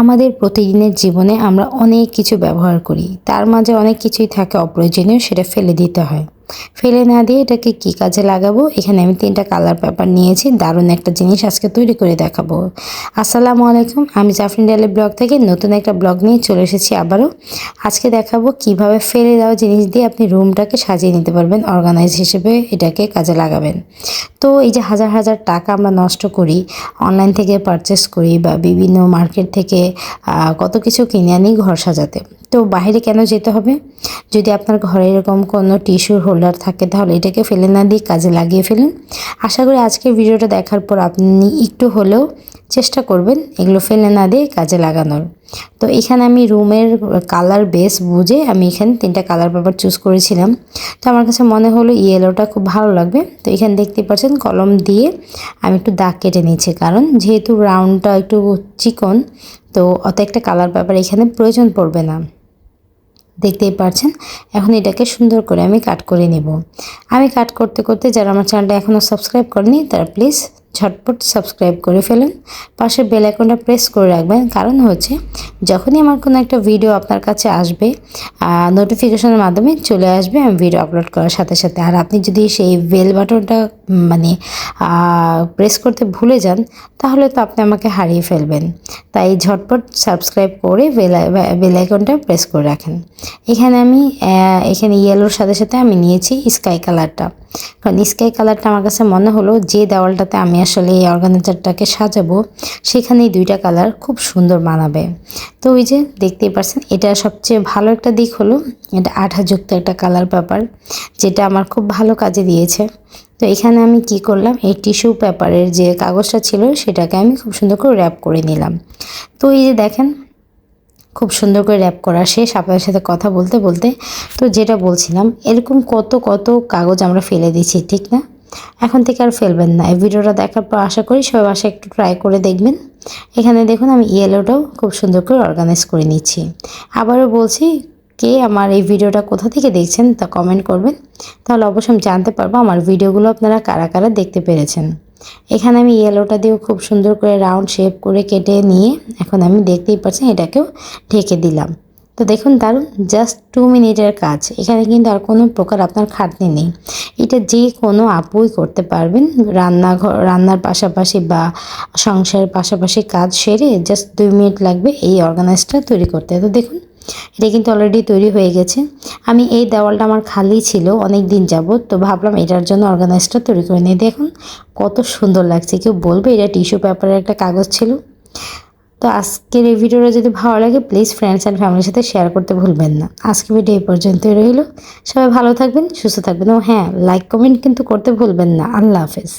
আমাদের প্রতিদিনের জীবনে আমরা অনেক কিছু ব্যবহার করি। তার মাঝে অনেক কিছুই থাকে অপ্রয়োজনীয়, সেটা ফেলে দিতে হয়। ফেলে না দিয়ে এটাকে কী কাজে লাগাবো? এখানে আমি তিনটা কালার পেপার নিয়েছি। দারুণ একটা জিনিস আজকে তৈরি করে দেখাবো। আসসালামু আলাইকুম, আমি জাফরিন ডালের ব্লগ থেকে নতুন একটা ব্লগ নিয়ে চলে এসেছি আবারও। আজকে দেখাবো কীভাবে ফেলে দেওয়া জিনিস দিয়ে আপনি রুমটাকে সাজিয়ে নিতে পারবেন অর্গানাইজ হিসেবে এটাকে কাজে লাগাবেন। তো এই যে হাজার হাজার টাকা আমরা নষ্ট করি অনলাইন থেকে পারচেস করি বা বিভিন্ন মার্কেট থেকে কত কিছু কিনে আনি ঘর সাজাতে। তো বাইরে কেন যেতে হবে? যদি আপনার ঘরে এরকম কোনো টিস্যুর হোল্ডার থাকে, তাহলে এটাকে ফেলে না দিয়ে কাজে লাগিয়ে ফেলুন। আশা করি আজকের ভিডিওটা দেখার পর আপনি একটু হলেও চেষ্টা করবেন এগুলো ফেলে না দিয়ে কাজে লাগানোর। তো এখানে আমি রুমের কালার বেস বুঝে আমি এখানে তিনটা কালার পেপার চুজ করেছিলাম। তো আমার কাছে মনে হলো ইয়েলোটা খুব ভালো লাগবে। তো এখানে দেখতে পাচ্ছেন কলম দিয়ে আমি একটু দাগ কেটে নিচ্ছি কারণ যেহেতু রাউন্ডটা একটু চিকন, তো অত একটা কালার পেপার এখানে প্রয়োজন পড়বে না। দেখতেই পারছেন? এখন এটাকে সুন্দর করে আমি কাট করে নেব। আমি কাট করতে করতে যারা আমার চ্যানেলটা এখনও সাবস্ক্রাইব করেনি তারা প্লিজ ঝটপট সাবস্ক্রাইব করে ফেলুন। পাশে বেল আইকনটা প্রেস করে রাখবেন। কারণ হচ্ছে, যখনই আমার কোনো একটা ভিডিও আপনার কাছে আসবে নোটিফিকেশনের মাধ্যমে চলে আসবে, আমি ভিডিও আপলোড করার সাথে সাথে। আর আপনি যদি সেই বেল বাটনটা মানে প্রেস করতে ভুলে যান, তাহলে তো আপনি আমাকে হারিয়ে ফেলবেন। তাই ঝটপট সাবস্ক্রাইব করে বেল বেল আইকনটা প্রেস করে রাখেন। এখানে আমি এখানে ইয়েলোর সাথে সাথে আমি নিয়েছি স্কাই কালারটা কারণ স্কাই কালারটা আমার কাছে মনে হলো যে দেওয়ালটাতে আমি আসলে এই অর্গানাইজারটাকে সাজাবো সেখানে এই দুইটা কালার খুব সুন্দর মানাবে। তো ওই যে দেখতেই পারছেন, এটা সবচেয়ে ভালো একটা দিক হলো, এটা আঠাযুক্ত একটা কালার পেপার যেটা আমার খুব ভালো কাজে দিয়েছে। তো এখানে আমি কি করলাম, এই টিস্যু পেপারের যে কাগজটা ছিল, সেটাকে আমি খুব সুন্দর করে র্যাপ করে নিলাম। তো এই যে দেখেন খুব সুন্দর করে র্যাপ করা শেষ, আপনাদের সাথে কথা বলতে বলতে তো যেটা বলছিলাম, এরকম কত কত কাগজ আমরা ফেলে দিচ্ছি ঠিক না? এখন থেকে আর ফেলবেন না। এই ভিডিওটা দেখার পর আশা করি সবাই বাসায় একটু ট্রাই করে দেখবেন। এখানে দেখুন আমি ইয়েলোটাও খুব সুন্দর করে অর্গানাইজ করে নিচ্ছি। আবারও বলছি, কে আমার এই ভিডিওটা কোথা থেকে দেখছেন তা কমেন্ট করবেন। তাহলে অবশ্যই আমি জানতে পারব আমার ভিডিওগুলো আপনারা কারা কারা দেখতে পেরেছেন। এখানে আমি ইয়েলোটা দিয়েও খুব সুন্দর করে রাউন্ড শেপ করে কেটে নিয়ে এখন আমি দেখতেই পাচ্ছেন এটাকেও ঢেকে দিলাম। তো দেখুন দারুণ জাস্ট টু মিনিটের কাজ। এখানে কিন্তু আর কোনো প্রকার আপনার খাটনি নেই। এটা যে কোনো আপুই করতে পারবেন। রান্নাঘর, রান্নার পাশাপাশি বা সংসারের পাশাপাশি কাজ সেরে জাস্ট দুই মিনিট লাগবে এই অর্গানাইজটা তৈরি করতে। তো দেখুন, এটা কিন্তু অলরেডি তৈরি হয়ে গেছে। আমি এই দেওয়ালটা আমার খালি ছিল অনেক দিন যাবত তো ভাবলাম এটার জন্য অর্গানাইজটা তৈরি করে নিয়ে দেখুন কত সুন্দর লাগছে। কেউ বলবে এটা টিস্যু পেপারের একটা কাগজ ছিল। তো আজকের এই ভিডিওটা যদি ভালো লাগে প্লিজ ফ্রেন্ডস অ্যান্ড ফ্যামিলির সাথে শেয়ার করতে ভুলবেন না। আজকে ভিডিও এই পর্যন্তই রইল। সবাই ভালো থাকবেন, সুস্থ থাকবেন। ও হ্যাঁ লাইক কমেন্ট কিন্তু করতে ভুলবেন না। আল্লাহ হাফেজ।